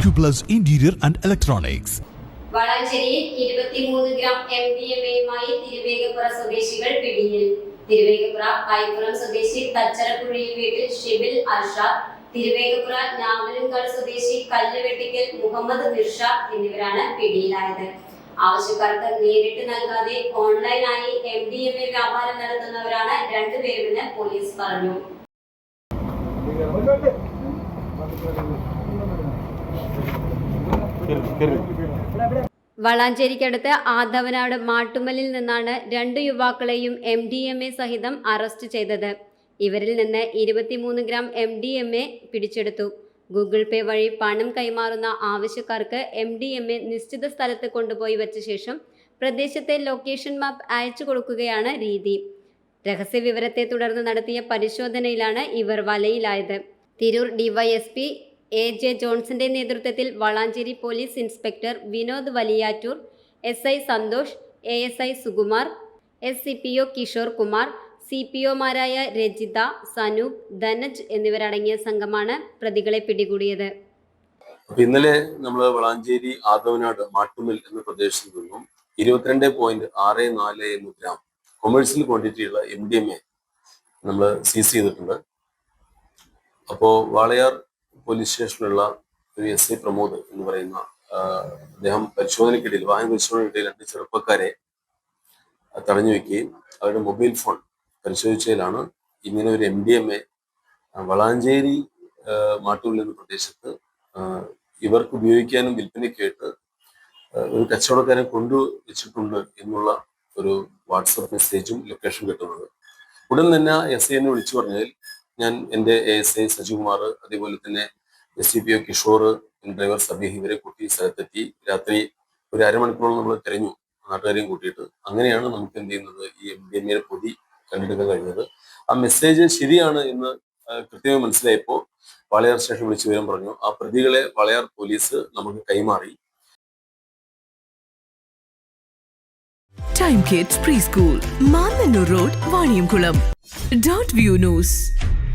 Acuplus interior and Electronics. വളാഞ്ചേരിയിൽ ഇരുപത്തിമൂന്ന് gram M D M എയുമായി തിരുവേഗപ്പുറ സ്വദേശികൾ പിടിയിൽ. തിരുവേഗപ്പുറ പൈപ്പുറം സ്വദേശി തച്ചരക്കുഴിയിൽ വീട്ടിൽ ഷിബിൽ അർഷാദ് തിരുവേഗപ്പുറ ഞാമലുംകാട് സ്വദേശി കല്ലുവെട്ടിക്കൽ മുഹമ്മദ് നിർഷാദ് എന്നിവരാണ് പിടിയിലായത്. ആവശ്യക്കാർക്ക് നേരിട്ട് നൽകാതെ ഓൺലൈനായി എം ഡി എം എ വ്യാപാരം നടത്തുന്നവരാണ് രണ്ടുപേരുമെന്ന് പോലീസ് പറഞ്ഞു. വളാഞ്ചേരിക്കടുത്ത് ആധവനാട് മാട്ടുമലിൽ നിന്നാണ് രണ്ട് യുവാക്കളെയും എം ഡി എം എ സഹിതം അറസ്റ്റ് ചെയ്തത്. ഇവരിൽ നിന്ന് ഇരുപത്തിമൂന്ന് gram M D M A പിടിച്ചെടുത്തു. ഗൂഗിൾ പേ വഴി പണം കൈമാറുന്ന ആവശ്യക്കാർക്ക് എം ഡി എം എ നിശ്ചിത സ്ഥലത്ത് കൊണ്ടുപോയി വെച്ച ശേഷം പ്രദേശത്തെ ലൊക്കേഷൻ മാപ്പ് അയച്ചു കൊടുക്കുകയാണ് രീതി. രഹസ്യ വിവരത്തെ തുടർന്ന് നടത്തിയ പരിശോധനയിലാണ് ഇവർ വലയിലായത്. തിരൂർ ഡിവൈഎസ്പി എ ജെ ജോൺസന്റെ നേതൃത്വത്തിൽ Valanchery police inspector Vinod Valiyattoor S I Santhosh A S I Sukumar S C P O Kishore Kumar C P ഒമാരായ Rajitha Sanoop Dhanaj എന്നിവരടങ്ങിയ സംഘമാണ് പ്രതികളെ പിടികൂടിയത്. ഇന്നലെ നമ്മൾ വളാഞ്ചേരി ആദവനാട് മാട്ടുമിൽ എന്ന പ്രദേശത്ത് നിന്നും ഇരുപത്തിരണ്ട് പോയിന്റ് ആറ് നാല് എന്ന് ഗ്രാം കൊമേഴ്സ്യൽ ക്വാണ്ടിറ്റിയുള്ള എം ഡി എം എ നമ്മൾ സീസ് ചെയ്തിട്ടുണ്ട്. അപ്പോൾ വാളയാർ പോലീസ് സ്റ്റേഷനിലുള്ള ഒരു എസ് ഐ പ്രമോദ് എന്ന് പറയുന്ന അദ്ദേഹം പരിശോധനയ്ക്കിടയിൽ വാഹന പരിശോധനയ്ക്കിടയിൽ രണ്ട് ചെറുപ്പക്കാരെ തടഞ്ഞു വെക്കുകയും അവരുടെ മൊബൈൽ ഫോൺ പരിശോധിച്ചതിലാണ് ഇങ്ങനെ ഒരു M D M A Valanchery Mattoor എന്ന പ്രദേശത്ത് ഇവർക്ക് ഉപയോഗിക്കാനും വിൽപ്പനയ്ക്കായിട്ട് ഒരു കച്ചവടക്കാരെ കൊണ്ടുവച്ചിട്ടുണ്ട് എന്നുള്ള ഒരു വാട്സപ്പ് മെസ്സേജും ലൊക്കേഷൻ കിട്ടുന്നത്. ഉടൻ തന്നെ എസ് ഐ എന്നെ വിളിച്ചു പറഞ്ഞതിൽ ഞാൻ എന്റെ എ എസ് ഐ സജികുമാർ അതേപോലെ തന്നെ S C P O Kishore driver Sabeeh ഇവരെ കൂട്ടി സ്ഥലത്തെത്തി. രാത്രി ഒരു അരമണിക്കൂറോളം നമ്മൾ തിരഞ്ഞു നാട്ടുകാരെയും കൂട്ടിയിട്ട്. അങ്ങനെയാണ് നമുക്ക് എന്ത് ചെയ്യുന്നത്? ഈ എം ഡി എം എയുടെ പൊതി കണ്ടെടുക്കാൻ കഴിഞ്ഞത്. ആ മെസ്സേജ് ശരിയാണ് എന്ന് കൃത്യമായി മനസ്സിലായപ്പോൾ വാളയാർ സ്റ്റേഷൻ വിളിച്ചു വിവരം പറഞ്ഞു. ആ പ്രതികളെ വാളയാർ പോലീസ് നമുക്ക് കൈമാറി. Time kids pre school Mannanur road Vaniyamkulam dot view news